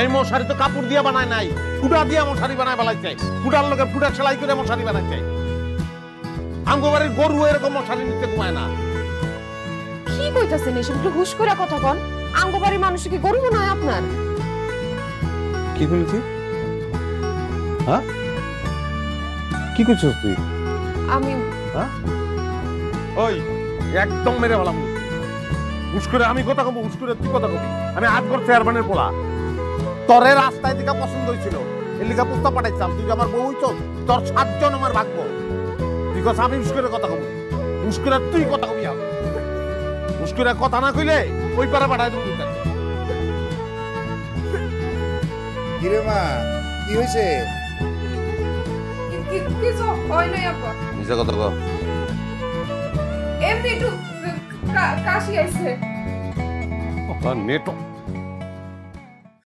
এই মশারি তো কাপড় দিয়ে বানায় নাই ফুটা দিয়ে মশারি বানায় বানাইছে ফুটার লোকে ফুটা সেলাই করে মশারি বানাইছে। আমগো বাড়ির গরু এরকম মশারি নিতে ঘুমায় না। কি কইতাছেন এসব? একটু হুশ করে কথা কন। আঙ্গবাড়ির মানুষ কি গরু মনে হয় আপনার? কি তুই? হ্যাঁ? কি করছিস তুই? আমি ওই একদম মেরে ভালাম হুস করে আমি কথা কব হুস করে তুই কথা কবি। আমি আট ঘর চেয়ারম্যানের পোলা। তরে রাস্তায় দিকে পছন্দ হয়েছিল। এর লিখা প্রস্তাব পাঠাইছিলাম তুই আমার বউ হইছ তোর সাতজন আমার ভাগ্য। বিকজ আমি হুস করে কথা কব হুস করে তুই কথা কবি আম হুস কথা না কইলে ওই পারে পাঠাই দেবো। কিরে মা কি হয়েছে কিছু হয় নাই আপা মিছা কথা এমনি একটু কাশি আইছে। নেট